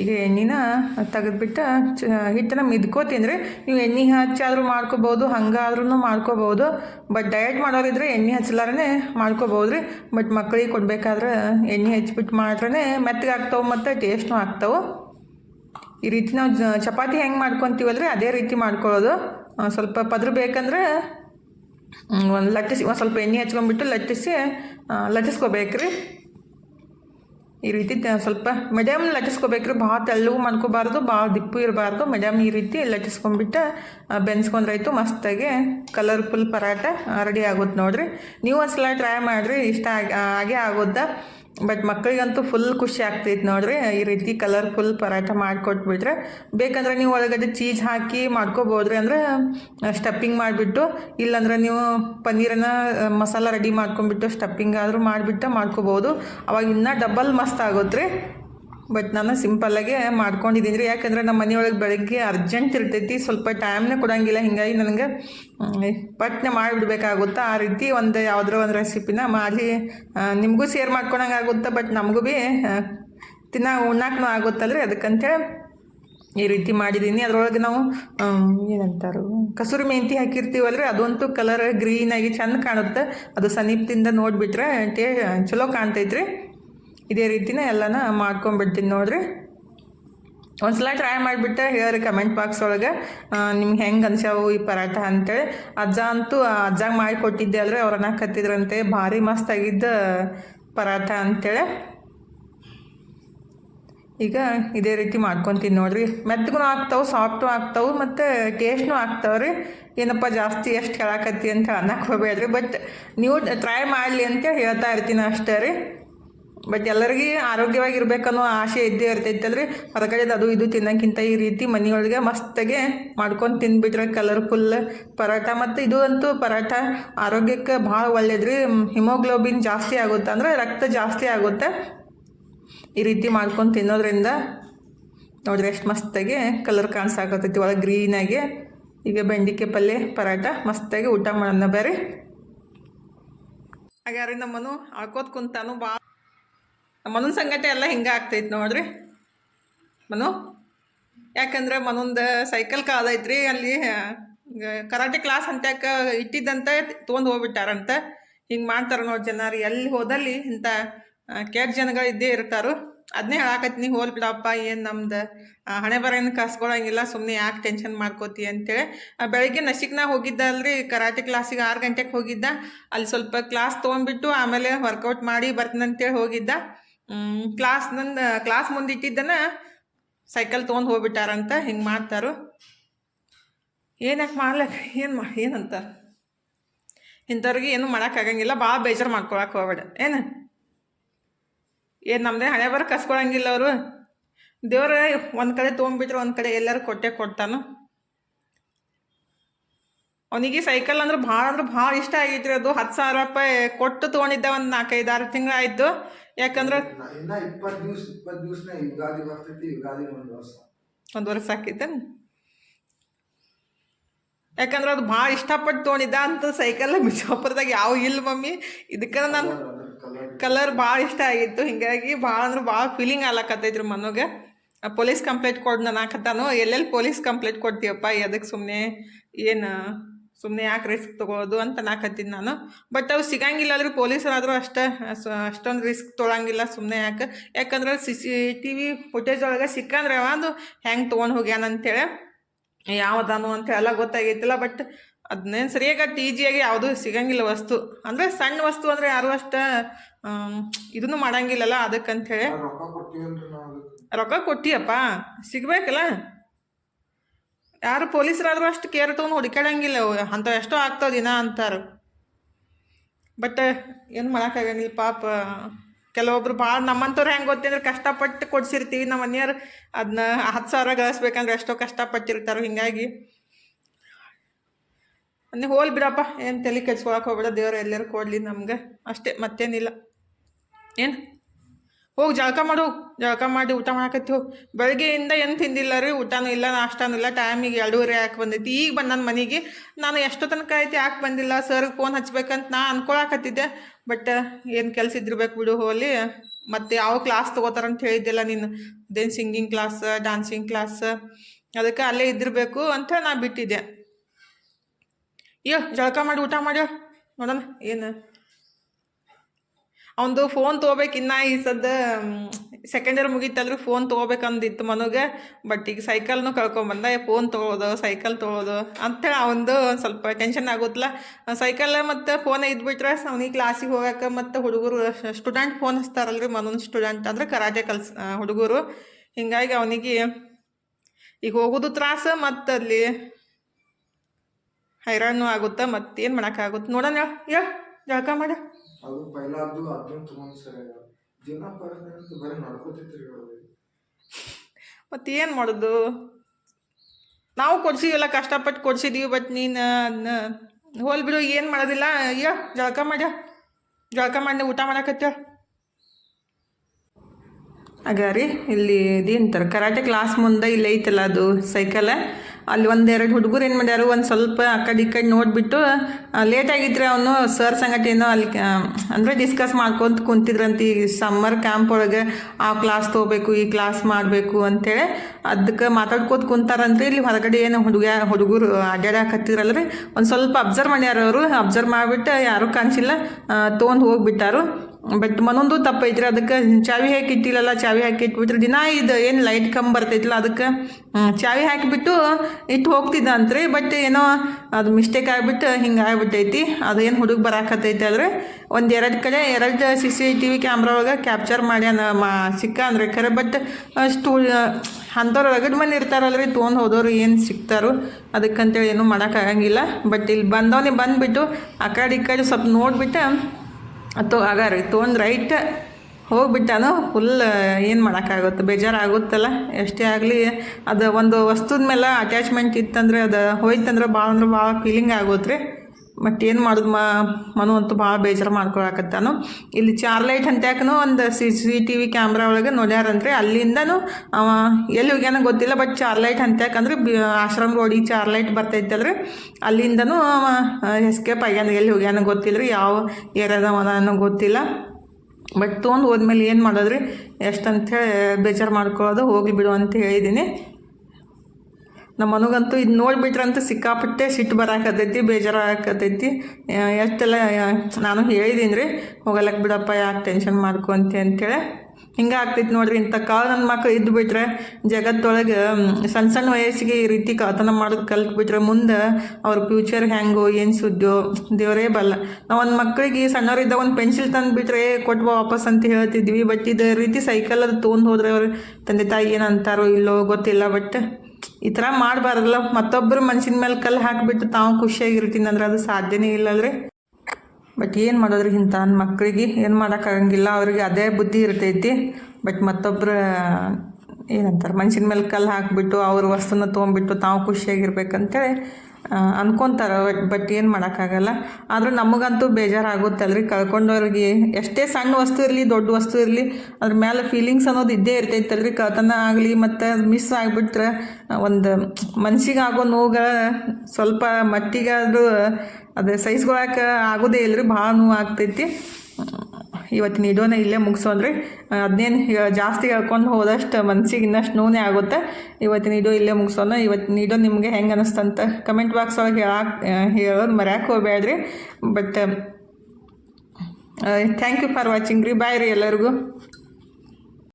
ಈಗ ಎಣ್ಣೆನ ತೆಗೆದ್ಬಿಟ್ಟು ಹಿಟ್ಟನ್ನು ಮಿದ್ಕೋ ತಿಂದರೆ ನೀವು ಎಣ್ಣೆ ಹಚ್ಚಾದ್ರೂ ಮಾಡ್ಕೋಬೋದು ಹಂಗಾದ್ರೂ ಮಾಡ್ಕೋಬೋದು ಬಟ್ ಡಯಟ್ ಮಾಡೋರಿದ್ರೆ ಎಣ್ಣೆ ಹಚ್ಚಲಾರೇ ಮಾಡ್ಕೋಬೋದು ರೀ ಬಟ್ ಮಕ್ಕಳಿಗೆ ಕೊಡಬೇಕಾದ್ರೆ ಎಣ್ಣೆ ಹಚ್ಬಿಟ್ಟು ಮಾಡ್ರೇ ಮೆತ್ತಗೆ ಆಗ್ತಾವೆ ಮತ್ತು ಟೇಸ್ಟ್ನೂ ಆಗ್ತಾವೆ. ಈ ರೀತಿ ನಾವು ಚಪಾತಿ ಹೆಂಗೆ ಮಾಡ್ಕೊತೀವಲ್ರಿ ಅದೇ ರೀತಿ ಮಾಡ್ಕೊಳ್ಳೋದು. ಸ್ವಲ್ಪ ಪದ್ರ ಬೇಕಂದ್ರೆ ಒಂದು ಲಟ್ಟಿಸಿ, ಒಂದು ಸ್ವಲ್ಪ ಎಣ್ಣೆ ಹಚ್ಕೊಂಡ್ಬಿಟ್ಟು ಲಟ್ಟಿಸಿ ಲಟ್ಟಿಸ್ಕೋಬೇಕು ರೀ ಈ ರೀತಿ ಸ್ವಲ್ಪ ಮೀಡಿಯಮ್ ಲಟ್ಟಿಸ್ಕೋಬೇಕ್ರಿ. ಭಾಳ ತೆಳ್ಳಗೂ ಮಾಡ್ಕೋಬಾರ್ದು ಭಾಳ ದಿಪ್ಪು ಇರಬಾರ್ದು. ಮೆಡಮ್ ಈ ರೀತಿ ಲಟ್ಟಿಸ್ಕೊಂಡ್ಬಿಟ್ಟು ಬೆನ್ಸ್ಕೊಂಡ್ರಾಯ್ತು. ಮಸ್ತಾಗಿ ಕಲರ್ಫುಲ್ ಪರಾಟ ರೆಡಿ ಆಗುತ್ತೆ ನೋಡಿರಿ. ನೀವು ಒಂದ್ಸಲ ಟ್ರೈ ಮಾಡಿರಿ. ಇಷ್ಟ ಆಗಿ ಆಗೇ ಆಗೋದ ಬಟ್ ಮಕ್ಕಳಿಗಂತೂ ಫುಲ್ ಖುಷಿ ಆಗ್ತೈತೆ ನೋಡ್ರಿ. ಈ ರೀತಿ ಕಲರ್ಫುಲ್ ಪರಾಠ ಮಾಡಿಕೊಟ್ಬಿಟ್ರೆ ಬೇಕಂದ್ರೆ ನೀವು ಒಳಗಡೆ ಚೀಸ್ ಹಾಕಿ ಮಾಡ್ಕೋಬೋದ್ರಿ ಅಂದ್ರೆ ಸ್ಟಪ್ಪಿಂಗ್ ಮಾಡಿಬಿಟ್ಟು, ಇಲ್ಲಾಂದ್ರೆ ನೀವು ಪನ್ನೀರನ್ನ ಮಸಾಲ ರೆಡಿ ಮಾಡ್ಕೊಂಡ್ಬಿಟ್ಟು ಸ್ಟಪ್ಪಿಂಗ್ ಆದರೂ ಮಾಡಿಬಿಟ್ಟು ಮಾಡ್ಕೋಬೋದು. ಅವಾಗ ಇನ್ನೂ ಡಬಲ್ ಮಸ್ತ್ ಆಗುತ್ತೆ ರೀ. ಬಟ್ ನಾನು ಸಿಂಪಲ್ಲಾಗೆ ಮಾಡ್ಕೊಂಡಿದ್ದೀನಿ ರೀ. ಯಾಕಂದ್ರೆ ನಮ್ಮ ಮನೆಯೊಳಗೆ ಬೆಳಗ್ಗೆ ಅರ್ಜೆಂಟ್ ಇರ್ತೈತಿ. ಸ್ವಲ್ಪ ಟೈಮ್ನೇ ಕೊಡೋಂಗಿಲ್ಲ. ಹಿಂಗಾಗಿ ನನಗೆ ಪಟ್ನೆ ಮಾಡಿಬಿಡ್ಬೇಕಾಗುತ್ತಾ. ಆ ರೀತಿ ಒಂದು ಯಾವುದ್ರೂ ಒಂದು ರೆಸಿಪಿನ ಮಾಡಿ ನಿಮಗೂ ಶೇರ್ ಮಾಡ್ಕೊಳಂಗೆ ಆಗುತ್ತೆ ಬಟ್ ನಮಗೂ ಭೀ ತಿನ್ನ ಉಣ್ಣಾಕೂ ಆಗುತ್ತಲ್ರಿ ಅದಕ್ಕಂತೇಳಿ ಈ ರೀತಿ ಮಾಡಿದ್ದೀನಿ. ಅದರೊಳಗೆ ನಾವು ಏನಂತಾರೆ ಏನಂತಾರು, ಕಸೂರಿ ಮೆಂತಿ ಹಾಕಿರ್ತೀವಲ್ರಿ. ಅದಂತೂ ಕಲರ್ ಗ್ರೀನಾಗಿ ಚೆಂದ ಕಾಣುತ್ತೆ. ಅದು ಸಮೀಪದಿಂದ ನೋಡಿಬಿಟ್ರೆ ಟೇ, ಚಲೋ ಕಾಣ್ತೈತ್ರಿ. ಇದೇ ರೀತಿನ ಎಲ್ಲನ ಮಾಡ್ಕೊಂಬಿಡ್ತೀನಿ ನೋಡ್ರಿ. ಒಂದ್ಸಲ ಟ್ರೈ ಮಾಡಿಬಿಟ್ಟೆ ಹೇಳ್ರಿ ಕಮೆಂಟ್ ಬಾಕ್ಸ್ ಒಳಗೆ ನಿಮ್ಗೆ ಹೆಂಗೆ ಅನ್ಸ್ಯಾವು ಈ ಪರಾಟ ಅಂತೇಳಿ. ಅಜ್ಜ ಅಂತೂ ಅಜ್ಜಾಗ ಮಾಡಿ ಕೊಟ್ಟಿದ್ದೆ ಅಲ್ರಿ ಅವ್ರು ಕತ್ತಿದ್ರಂತೆ, ಭಾರಿ ಮಸ್ತ್ ಆಗಿದ್ದ ಪರಾಟ ಅಂತೇಳಿ. ಈಗ ಇದೇ ರೀತಿ ಮಾಡ್ಕೊತೀನಿ ನೋಡ್ರಿ. ಮೆತ್ತಗೂ ಆಗ್ತಾವೆ ಸಾಫ್ಟು ಆಗ್ತಾವೆ, ಮತ್ತು ಟೇಸ್ಟ್ನು ಆಗ್ತಾವೆ ರೀ. ಏನಪ್ಪ ಜಾಸ್ತಿ ಎಷ್ಟು ಹೇಳಕತ್ತಿ ಅಂತ ಅನ್ನಕ್ಕೆ ಹೋಗ್ಬೇಡ್ರಿ. ಬಟ್ ನೀವು ಟ್ರೈ ಮಾಡಲಿ ಅಂತ ಹೇಳ್ತಾ ಇರ್ತೀನಿ ಅಷ್ಟೇ ರೀ. ಬಟ್ ಎಲ್ಲರಿಗೂ ಆರೋಗ್ಯವಾಗಿರ್ಬೇಕನ್ನೋ ಆಸೆ ಇದ್ದೇ ಇರ್ತೈತಲ್ರಿ ಹೊರಗಡೆದು ಅದು ಇದು ತಿನ್ನೋಕ್ಕಿಂತ ಈ ರೀತಿ ಮನೆಯೊಳಗೆ ಮಸ್ತಾಗೆ ಮಾಡ್ಕೊಂಡು ತಿಂದ್ಬಿಟ್ರೆ ಕಲರ್ಫುಲ್ ಪರೋಟ ಮತ್ತು ಇದು ಅಂತೂ ಪರೋಟ ಆರೋಗ್ಯಕ್ಕೆ ಭಾಳ ಒಳ್ಳೇದ್ರಿ. ಹಿಮೋಗ್ಲೋಬಿನ್ ಜಾಸ್ತಿ ಆಗುತ್ತೆ ಅಂದರೆ ರಕ್ತ ಜಾಸ್ತಿ ಆಗುತ್ತೆ. ಈ ರೀತಿ ಮಾಡ್ಕೊಂಡು ತಿನ್ನೋದ್ರಿಂದ ನೋಡ್ರಿ ಎಷ್ಟು ಮಸ್ತಾಗಿ ಕಲರ್ ಕಾಣಿಸಾಕತ್ತೈತಿ. ಒಳಗೆ ಗ್ರೀನಾಗಿ ಈಗ ಬೆಂಡಿಕೆ ಪಲ್ಯ ಪರಾಟ ಮಸ್ತಾಗಿ ಊಟ ಮಾಡೋಣ ಬೇರೆ. ಹಾಗಾದ್ರೆ ನಮ್ಮನು ಹಾಕೋದು ಕುಂತಾನು ಬಾ ಮನನ ಸಂಗತಿ ಎಲ್ಲ ಹಿಂಗೆ ಆಗ್ತೈತೆ ನೋಡ್ರಿ. ಮನು, ಯಾಕಂದ್ರೆ ಮನೊಂದು ಸೈಕಲ್ ಕಾದೈತ್ರಿ ಅಲ್ಲಿ ಕರಾಟೆ ಕ್ಲಾಸ್ ಅಂತ್ಯಾಕ ಇಟ್ಟಿದ್ದಂತ ತೊಗೊಂಡು ಹೋಗ್ಬಿಟ್ಟಾರಂತ. ಹಿಂಗೆ ಮಾಡ್ತಾರೆ ನೋಡಿ ಜನರು, ಎಲ್ಲಿ ಹೋದಲ್ಲಿ ಇಂಥ ಕೆಟ್ಟ ಜನಗಳು ಇದ್ದೇ ಇರ್ತಾರು. ಅದನ್ನೇ ಹೇಳಾಕತ್ತೀನಿ ಹೋಲ್ ಬಿಡಪ್ಪ, ಏನು ನಮ್ದು ಹಣೆ ಬರ ಏನು ಕಸ್ಕೊಳಂಗಿಲ್ಲ ಸುಮ್ಮನೆ ಯಾಕೆ ಟೆನ್ಷನ್ ಮಾಡ್ಕೋತಿ? ಅಂತೇಳಿ ಬೆಳಗ್ಗೆ ನಸಿಕ್ನ ಹೋಗಿದ್ದ ಅಲ್ರಿ ಕರಾಟೆ ಕ್ಲಾಸಿಗೆ ಆರು ಗಂಟೆಗೆ ಹೋಗಿದ್ದ. ಅಲ್ಲಿ ಸ್ವಲ್ಪ ಕ್ಲಾಸ್ ತೊಗೊಂಡ್ಬಿಟ್ಟು ಆಮೇಲೆ ವರ್ಕೌಟ್ ಮಾಡಿ ಬರ್ತೀನಂತೇಳಿ ಹೋಗಿದ್ದ. ಕ್ಲಾಸ್ ನಂದು ಕ್ಲಾಸ್ ಮುಂದೆ ಇಟ್ಟಿದ್ದನ ಸೈಕಲ್ ತೊಗೊಂಡು ಹೋಗ್ಬಿಟ್ಟಾರಂತ ಹಿಂಗೆ ಮಾಡ್ತಾರು. ಏನಕ್ಕೆ ಮಾಡ್ಲಕ್ಕ ಏನು ಮಾ, ಏನಂತ? ಇಂಥವ್ರಿಗೆ ಏನು ಮಾಡೋಕ್ಕಾಗಂಗಿಲ್ಲ ಭಾಳ ಬೇಜಾರು ಮಾಡ್ಕೊಳಕ್ಕೆ ಹೋಗ್ಬೇಡ. ಏನು? ಏನು ನಮ್ಮದೇ ಹಳೆ ಬರ ಕಸ್ಕೊಳಂಗಿಲ್ಲ ಅವರು. ದೇವ್ರ ಒಂದು ಕಡೆ ತೊಗೊಂಡ್ಬಿಟ್ರೆ ಒಂದು ಕಡೆ ಎಲ್ಲರೂ ಕೊಟ್ಟೆ ಕೊಡ್ತಾನು. ಅವನಿಗೆ ಸೈಕಲ್ ಅಂದ್ರೆ ಭಾಳ ಅಂದ್ರೆ ಭಾಳ ಇಷ್ಟ ಆಗೈತ್ರಿ ಅದು. ಹತ್ತು ಸಾವಿರ ರೂಪಾಯಿ ಕೊಟ್ಟು ತಗೊಂಡಿದ್ದ ಒಂದು ನಾಲ್ಕೈದು ಆರು ತಿಂಗಳು ಆಯಿತು. ಯಾಕಂದ್ರೆ ಇನ್ನ- ಇಪ್ಪತ್ತು ದಿವ್ಸ ಇಪ್ಪತ್ತು ದಿವ್ಸನ ಯುಗಾದಿ ಬರ್ತೈತಿ ಯುಗಾದಿ ಒಂದು ವರ್ಷ. ಒಂದು ವರ್ಷ ಯಾಕಂದ್ರೆ ಅದು ಭಾಳ ಇಷ್ಟಪಟ್ಟು ತೊಗೊಂಡಿದ್ದ ಅಂತ ಸೈಕಲ್ ಬಿಜಾಪುರದಾಗ ಯಾವ ಇಲ್ಲ ಮಮ್ಮಿ. ಇದಕ್ಕೆ ನಾನು ಕಲರ್ ಭಾಳ ಇಷ್ಟ ಆಗಿತ್ತು. ಹಿಂಗಾಗಿ ಭಾಳ ಅಂದ್ರೆ ಭಾಳ ಫೀಲಿಂಗ್ ಆಲಕತ್ತೈತ್ರಿ ಮನೋಗೆ. ಪೊಲೀಸ್ ಕಂಪ್ಲೇಂಟ್ ಕೊಡ್ ನಾನು ಹಾಕತ್ತಾನು ಎಲ್ಲೆಲ್ಲಿ ಪೊಲೀಸ್ ಕಂಪ್ಲೇಂಟ್ ಕೊಡ್ತೀವಪ್ಪ ಎದಕ್ಕೆ ಸುಮ್ಮನೆ ಏನು? ಸುಮ್ಮನೆ ಯಾಕೆ ರಿಸ್ಕ್ ತೊಗೊಳೋದು ಅಂತ ನಾಕತ್ತೀನಿ ನಾನು. ಬಟ್ ಅವು ಸಿಗಂಗಿಲ್ಲ ಅಂದ್ರೆ ಪೊಲೀಸರಾದರೂ ಅಷ್ಟೇ ಅಷ್ಟೊಂದು ರಿಸ್ಕ್ ತೊಗೊಳಂಗಿಲ್ಲ ಸುಮ್ಮನೆ ಯಾಕೆ. ಯಾಕಂದ್ರೆ C C T V footage ಒಳಗೆ ಸಿಕ್ಕಂದ್ರೆ ಅವಂದು ಹೆಂಗೆ ತೊಗೊಂಡು ಹೋಗ್ಯಾನಂತೇಳಿ ಯಾವ್ದಾನು ಅಂತ ಎಲ್ಲ ಗೊತ್ತಾಗೈತಿಲ್ಲ. ಬಟ್ ಅದನ್ನೇನು ಸರಿಯಾಗಿ ಟೀಜಿಯಾಗಿ ಈಜಿಯಾಗಿ ಯಾವುದೂ ಸಿಗಂಗಿಲ್ಲ ವಸ್ತು. ಅಂದರೆ ಸಣ್ಣ ವಸ್ತು ಅಂದರೆ ಯಾರು ಅಷ್ಟು ಇದನ್ನು ಮಾಡಂಗಿಲ್ಲಲ್ಲ ಅದಕ್ಕಂಥೇಳಿ ರೊಕ್ಕ ಕೊಟ್ಟಿಯಪ್ಪ ಸಿಗ್ಬೇಕಲ್ಲ? ಯಾರು ಪೊಲೀಸರಾದರೂ ಅಷ್ಟು ಕೇರ್ ತಗೊಂಡು ಹುಡುಕಾಡಂಗಿಲ್ಲ ಅಂತ ಎಷ್ಟೋ ಆಗ್ತಾವ ದಿನ ಅಂತಾರೆ. ಬಟ್ ಏನು ಮಾಡೋಕ್ಕಾಗಂಗಿಲ್ಲ ಪಾಪ. ಕೆಲವೊಬ್ರು ಭಾಳ ನಮ್ಮಂಥವ್ರು ಹೆಂಗೆ ಗೊತ್ತಂದ್ರೆ ಕಷ್ಟಪಟ್ಟು ಕೊಡ್ಸಿರ್ತೀವಿ ನಮ್ಮ ಮನೆಯವ್ರು ಅದನ್ನ ಹತ್ತು ಸಾವಿರ ಗಳಿಸ್ಬೇಕಂದ್ರೆ ಎಷ್ಟೋ ಕಷ್ಟಪಟ್ಟಿರ್ತಾರೆ ಹಿಂಗಾಗಿ. ಅನ್ನಿ ಹೋಲ್ ಬಿಡಪ್ಪ. ಏನು ತಲೆ ಕೆಡ್ಸ್ಕೊಳಕ್ಕೆ ಹೋಗ್ಬೇಡ ದೇವ್ರು, ಎಲ್ಲರೂ ಕೊಡಲಿ ನಮ್ಗೆ. ಅಷ್ಟೇ, ಮತ್ತೇನಿಲ್ಲ. ಏನು? ಹೋಗಿ ಜಳಕ ಮಾಡು, ಜಳಕ ಮಾಡಿ ಊಟ ಮಾಡಕತ್ತಿ ಹೋಗಿ ಬೆಳಗ್ಗೆಯಿಂದ ಏನು ತಿಂದಿಲ್ಲ ರೀ, ಊಟನೂ ಇಲ್ಲ, ನಾಷ್ಟಾನೂ ಇಲ್ಲ ಟೈಮಿಗೆ ಎರಡೂವರೆ ಯಾಕೆ ಬಂದೈತಿ? ಈಗ ಬಂದು ನನ್ನ ಮನೆಗೆ. ನಾನು ಎಷ್ಟು ತನಕ ಐತಿ ಯಾಕೆ ಬಂದಿಲ್ಲ? ಸರ್ಗೆ ಫೋನ್ ಹಚ್ಬೇಕಂತ ನಾ ಅನ್ಕೊಳಕತ್ತಿದ್ದೆ. ಬಟ್ ಏನು ಕೆಲಸ ಇದ್ದಿರ್ಬೇಕು ಬಿಡು ಹೋಲಿ. ಮತ್ತು ಯಾವ ಕ್ಲಾಸ್ ತೊಗೋತಾರಂತ ಹೇಳಿದ್ದೆಲ್ಲ ನೀನು. ಅದೇನು ಸಿಂಗಿಂಗ್ ಕ್ಲಾಸ್ ಡ್ಯಾನ್ಸಿಂಗ್ ಕ್ಲಾಸ್ ಅದಕ್ಕೆ ಅಲ್ಲೇ ಇದ್ದಿರಬೇಕು ಅಂತ ನಾ ಬಿಟ್ಟಿದ್ದೆ. ಅಯ್ಯೋ, ಜಳಕ ಮಾಡಿ ಊಟ ಮಾಡ್ಯೋ. ನೋಡೋಣ, ಏನು ಅವನದು ಫೋನ್ ತೊಗೋಬೇಕಿನ್ನ ಈ ಸದ್ದ ಸೆಕೆಂಡ್ ಇಯರ್ ಮುಗೀತಲ್ರಿ ಫೋನ್ ತೊಗೋಬೇಕಂದಿತ್ತು ಮನುಗೆ. ಬಟ್ ಈಗ ಸೈಕಲ್ನು ಕಳ್ಕೊಂಬಂದ ಫೋನ್ ತೊಗೊಳೋದು ಸೈಕಲ್ ತೊಗೊಳೋದು ಅಂತೇಳಿ ಅವನದು ಒಂದು ಸ್ವಲ್ಪ ಟೆನ್ಷನ್ ಆಗುತ್ತಲ್ಲ ಸೈಕಲ್ ಮತ್ತು ಫೋನೇ ಇದ್ಬಿಟ್ರೆ ಅವ್ನಿಗೆ ಕ್ಲಾಸಿಗೆ ಹೋಗಕ್ಕೆ ಮತ್ತು ಹುಡುಗರು ಸ್ಟೂಡೆಂಟ್ ಫೋನ್ ಹಚ್ತಾರಲ್ರಿ ಮನೊಂದು ಸ್ಟೂಡೆಂಟ್ ಅಂದರೆ ಕರಾಟೆ ಕಲ್ಸ್ ಹುಡುಗರು. ಹಿಂಗಾಗಿ ಅವನಿಗೆ ಈಗ ಹೋಗೋದು ತ್ರಾಸ ಮತ್ತು ಅಲ್ಲಿ ಹೈರಾಣು ಆಗುತ್ತೆ ಮತ್ತೇನು ಮಾಡೋಕ್ಕಾಗುತ್ತೆ ನೋಡೋಣ. ಹೇಳ ಜಳಕ ಮಾಡ. ಅದು ಪೈಲಾದ್ದು ಅದು ಅದನ್ನ ತಗೊಂಡ್ ಸರಿ ದಿನ ಪರಿಸ್ಥಿತಿ ಬರೀ ನಡ್ಕೋತಿತ್ತು ರೀ ಮತ್ತೆ ಮತ್ತೇನು ಮಾಡೋದು? ನಾವು ಕೊಡ್ಸಿವಲ್ಲ, ಕಷ್ಟಪಟ್ಟು ಕೊಡ್ಸಿದೀವಿ ಬಟ್ ನೀನು ಹೋಲ್ ಬಿಡು, ಏನು ಮಾಡೋದಿಲ್ಲ. ಅಯ್ಯೋ ಜಳಕ ಮಾಡ್ಯ ಜಳಕ ಮಾಡಿ ಊಟ ಮಾಡಕತ್ತೇಳ ಆಗ ಇಲ್ಲಿ ತರ? ಕರಾಟೆ ಕ್ಲಾಸ್ ಮುಂದೆ ಇಲ್ಲಿ ಐತಲ್ಲ ಅದು ಸೈಕಲ ಅಲ್ಲಿ ಒಂದೆರಡು ಹುಡುಗರು ಏನು ಮಾಡ್ಯಾರು, ಒಂದು ಸ್ವಲ್ಪ ಆ ಕಡೆ ಈ ಕಡೆ ನೋಡಿಬಿಟ್ಟು ಲೇಟ್ ಆಗಿದ್ರೆ ಅವನು ಸರ್ ಸಂಗತಿ ಏನೋ ಅಲ್ಲಿ ಅಂದರೆ ಡಿಸ್ಕಸ್ ಮಾಡ್ಕೊಂತ ಕುಂತಿದ್ರಂತ, ಈ ಸಮ್ಮರ್ ಕ್ಯಾಂಪ್ ಒಳಗೆ ಆ ಕ್ಲಾಸ್ ತೊಗೋಬೇಕು, ಈ ಕ್ಲಾಸ್ ಮಾಡಬೇಕು ಅಂತೇಳಿ ಅದಕ್ಕೆ ಮಾತಾಡ್ಕೋತ ಕುಂತಾರಂತ್ರಿ. ಇಲ್ಲಿ ಹೊರಗಡೆ ಏನು ಹುಡುಗ ಹುಡುಗರು ಅಡ್ಡಾಡಕತ್ತಿದ್ರಲ್ಲ ರೀ ಒಂದು ಸ್ವಲ್ಪ ಅಬ್ಸರ್ವ್ ಮಾಡ್ಯಾರ ಅವರು. ಅಬ್ಸರ್ವ್ ಮಾಡಿಬಿಟ್ಟು ಯಾರೂ ಕಾಣಿಸಿಲ್ಲ. ತೊಗೊಂಡು ಹೋಗ್ಬಿಟ್ಟಾರು. ಬಟ್ ಮನೊಂದು ತಪ್ಪೈತ್ರಿ, ಅದಕ್ಕೆ ಚಾವಿ ಹಾಕಿ ಇಟ್ಟಿಲ್ಲಲ್ಲ ಚಾವಿ ಹಾಕಿ ಇಟ್ಬಿಟ್ರಿ ದಿನ ಇದು ಏನು ಲೈಟ್ ಕಂಬ ಬರ್ತೈತಿಲ್ಲ ಅದಕ್ಕೆ ಚಾವಿ ಹಾಕಿಬಿಟ್ಟು ಇಟ್ಟು ಹೋಗ್ತಿದ್ದ ಅಂತ್ರಿ ಬಟ್ ಏನೋ ಅದು ಮಿಸ್ಟೇಕ್ ಆಗಿಬಿಟ್ಟು ಹಿಂಗೆ ಆಗಿಬಿಟ್ಟೈತಿ. ಅದು ಏನು ಹುಡುಗ ಬರಾಕತ್ತೈತಿ ಆದರೆ, ಒಂದು ಎರಡು ಕಡೆ ಎರಡು C C T V camera ಒಳಗೆ ಕ್ಯಾಪ್ಚರ್ ಮಾಡ್ಯಾನ, ಮಾ, ಸಿಕ್ಕ ಅಂದ್ರೆ ಖರೆ ಬಟ್ ಸ್ಟೂ ಅಂಥವ್ರು ರಗಡ್ ಮನೆ ಇರ್ತಾರಲ್ರಿ ತೊಗೊಂಡು ಹೋದವ್ರು ಏನು ಸಿಗ್ತಾರೋ ಅದಕ್ಕಂತೇಳಿ ಏನೂ ಮಾಡೋಕ್ಕಾಗಂಗಿಲ್ಲ ಬಟ್ ಇಲ್ಲಿ ಬಂದವನೇ ಬಂದುಬಿಟ್ಟು ಆ ಕಡೆ ಈ ಕಡೆ ಸ್ವಲ್ಪ ನೋಡಿಬಿಟ್ಟು ಅಥವಾ ಆಗ ರೀ ತೊಗೊಂಡು ರೈಟ್ ಹೋಗ್ಬಿಟ್ಟಾನು ಫುಲ್ ಏನು ಮಾಡೋಕ್ಕಾಗುತ್ತೆ, ಬೇಜಾರಾಗುತ್ತಲ್ಲ, ಎಷ್ಟೇ ಆಗಲಿ ಅದು ಒಂದು ವಸ್ತುದ ಮೇಲೆ ಅಟ್ಯಾಚ್ಮೆಂಟ್ ಇತ್ತಂದರೆ ಅದು ಹೋಯ್ತಂದ್ರೆ ಭಾಳ ಅಂದ್ರೆ ಭಾಳ ಫೀಲಿಂಗ್ ಆಗುತ್ತೆ ರೀ. ಬಟ್ ಏನು ಮಾಡೋದು ಮಾ, ಮನು ಅಂತೂ ಭಾಳ ಬೇಜಾರು ಮಾಡ್ಕೊಳಕತ್ತಾನು. ಇಲ್ಲಿ ಚಾರ್ಲೈಟ್ ಯಾಕೂ ಒಂದು C C T V camera ಒಳಗೆ ನೋಡ್ಯಾರಂದ್ರೆ ಅಲ್ಲಿಂದನೂ ಅವ ಎಲ್ಲಿ ಹೋಗ್ಯಾನ ಗೊತ್ತಿಲ್ಲ, ಬಟ್ ಚಾರ್ಲೈಟ್ ಅಂತ್ಯಾಕಂದ್ರೆ ಬಿ, ಆಶ್ರಮ ರೋಡಿಗೆ ಚಾರ್ಲೈಟ್ ಬರ್ತೈತಲ್ರಿ. ಅಲ್ಲಿಂದನೂ ಅವ ಎಸ್ಕೇಪ್ ಆಗ್ಯಾನ, ಎಲ್ಲಿ ಹೋಗ್ಯಾನ ಗೊತ್ತಿಲ್ಲ ರೀ ಯಾವ ಏರಿಯಾದವನ ಗೊತ್ತಿಲ್ಲ. ಬಟ್ ತೊಗೊಂಡು ಹೋದ್ಮೇಲೆ ಏನು ಮಾಡೋದ್ರಿ ಎಷ್ಟು ಹೇಳಿ ಬೇಜಾರು ಮಾಡ್ಕೊಳ್ಳೋದು ಹೋಗಿ ಬಿಡು ಅಂತ ಹೇಳಿದ್ದೀನಿ ನಮ್ಮ ಮನಗಂತೂ ಇದು ನೋಡಿಬಿಟ್ರಂತೂ ಸಿಕ್ಕಾಪಟ್ಟೆ ಸಿಟ್ಟು ಬರಾಕತ್ತೈತಿ ಬೇಜಾರು ಆಗಕತ್ತೈತಿ ಎಷ್ಟೆಲ್ಲ ನಾನು ಹೇಳಿದ್ದೀನಿ ರೀ ಹೋಗಲಕ್ಕೆ ಬಿಡಪ್ಪ, ಯಾಕೆ ಟೆನ್ಷನ್ ಮಾಡ್ಕೊಂತೆ ಅಂತೇಳಿ. ಹಿಂಗೆ ಆಗ್ತೈತಿ ನೋಡ್ರಿ, ಇಂಥ ಕಾಲ ನನ್ನ ಮಕ್ಕಳು ಇದ್ದು ಬಿಟ್ರೆ ಜಗತ್ತೊಳಗೆ ಸಣ್ಣ ಸಣ್ಣ ವಯಸ್ಸಿಗೆ ಈ ರೀತಿ ಕಳ್ತನ ಮಾಡೋದು ಕಲ್ತ್ಬಿಟ್ರೆ ಮುಂದೆ ಅವ್ರ ಫ್ಯೂಚರ್ ಹೆಂಗೋ, ಏನು ಸುದ್ದಿಯೋ, ದೇವರೇ ಬಲ್ಲ. ನಾವು ಒಂದು ಮಕ್ಕಳಿಗೆ ಸಣ್ಣವರಿದ್ದಾಗ ಒಂದು ಪೆನ್ಸಿಲ್ ತಂದು ಬಿಟ್ರೆ ಕೊಟ್ಟು ವಾಪಸ್ ಅಂತ ಹೇಳ್ತಿದ್ವಿ ಬಟ್ ಇದೇ ರೀತಿ ಸೈಕಲ್ ಅದು ತೊಗೊಂಡು ಹೋದ್ರೆ ಅವ್ರ ತಂದೆ ತಾಯಿ ಏನು ಅಂತಾರೋ ಇಲ್ಲೋ ಗೊತ್ತಿಲ್ಲ ಬಟ್ ಈ ಥರ ಮಾಡಬಾರ್ದಲ್ಲ. ಮತ್ತೊಬ್ಬರು ಮನ್ಸಿನ ಮೇಲೆ ಕಲ್ಲು ಹಾಕಿಬಿಟ್ಟು ತಾವು ಖುಷಿಯಾಗಿರ್ತೀನಿ ಅಂದ್ರೆ ಅದು ಸಾಧ್ಯನೇ ಇಲ್ಲಲ್ರಿ ಬಟ್ ಏನು ಮಾಡೋದ್ರಿ ಇಂಥ ಮಕ್ಕಳಿಗೆ ಏನು ಮಾಡೋಕ್ಕಾಗಂಗಿಲ್ಲ. ಅವ್ರಿಗೆ ಅದೇ ಬುದ್ಧಿ ಇರ್ತೈತಿ. ಬಟ್ ಮತ್ತೊಬ್ಬರ ಏನಂತಾರೆ, ಮನ್ಸಿನ ಮೇಲೆ ಕಲ್ಲು ಹಾಕಿಬಿಟ್ಟು ಅವ್ರ ವಸ್ತುನ ತೊಗೊಂಬಿಟ್ಟು ತಾವು ಖುಷಿಯಾಗಿರ್ಬೇಕಂತೇಳಿ ಅನ್ಕೊತಾರೆ, ಬಟ್ ಏನು ಮಾಡೋಕ್ಕಾಗಲ್ಲ. ಆದರೂ ನಮಗಂತೂ ಬೇಜಾರಾಗುತ್ತಲ್ರಿ ಕಳ್ಕೊಂಡವ್ರಿಗೆ ಎಷ್ಟೇ ಸಣ್ಣ ವಸ್ತು ಇರಲಿ, ದೊಡ್ಡ ವಸ್ತು ಇರಲಿ, ಅದ್ರ ಮೇಲೆ ಫೀಲಿಂಗ್ಸ್ ಅನ್ನೋದು ಇದ್ದೇ ಇರ್ತೈತಲ್ರಿ ಕಳ್ತನ ಆಗಲಿ ಮತ್ತು ಮಿಸ್ ಆಗಿಬಿಟ್ರೆ ಒಂದು ಮನ್ಸಿಗೆ ಆಗೋ ನೋವುಗಳ ಸ್ವಲ್ಪ ಮಟ್ಟಿಗಾದರೂ ಅದು ಸಹಿಸ್ಕೊಳಕ್ಕೆ ಆಗೋದೇ ಇಲ್ಲರಿ ಭಾಳ ನೋವು ಆಗ್ತೈತಿ. ಇವತ್ತಿನ ವಿಡಿಯೋನ ಇಲ್ಲೇ ಮುಗಿಸೋದ್ರಿ ಅದನ್ನೇನು ಜಾಸ್ತಿ ಹೇಳ್ಕೊಂಡು ಹೋದಷ್ಟು ಮನ್ಸಿಗೆ ಇನ್ನಷ್ಟು ನೋವೇ ಆಗುತ್ತೆ. ಇವತ್ತಿನ ವಿಡಿಯೋ ಇಲ್ಲೇ ಮುಗಿಸೋಣ ಇವತ್ತಿನ ವಿಡಿಯೋ ನಿಮಗೆ ಹೆಂಗೆ ಅನ್ನಿಸ್ತಂತ ಕಮೆಂಟ್ ಬಾಕ್ಸ್ ಒಳಗೆ ಹೇಳಕ್ಕೆ ಹೇಳೋದು ಮರ್ಯಾಕೆ ಹೋಗ್ಬೇಡ್ರಿ. But thank you for watching ರೀ. ಬಾಯ್ ರೀ ಎಲ್ಲರಿಗೂ.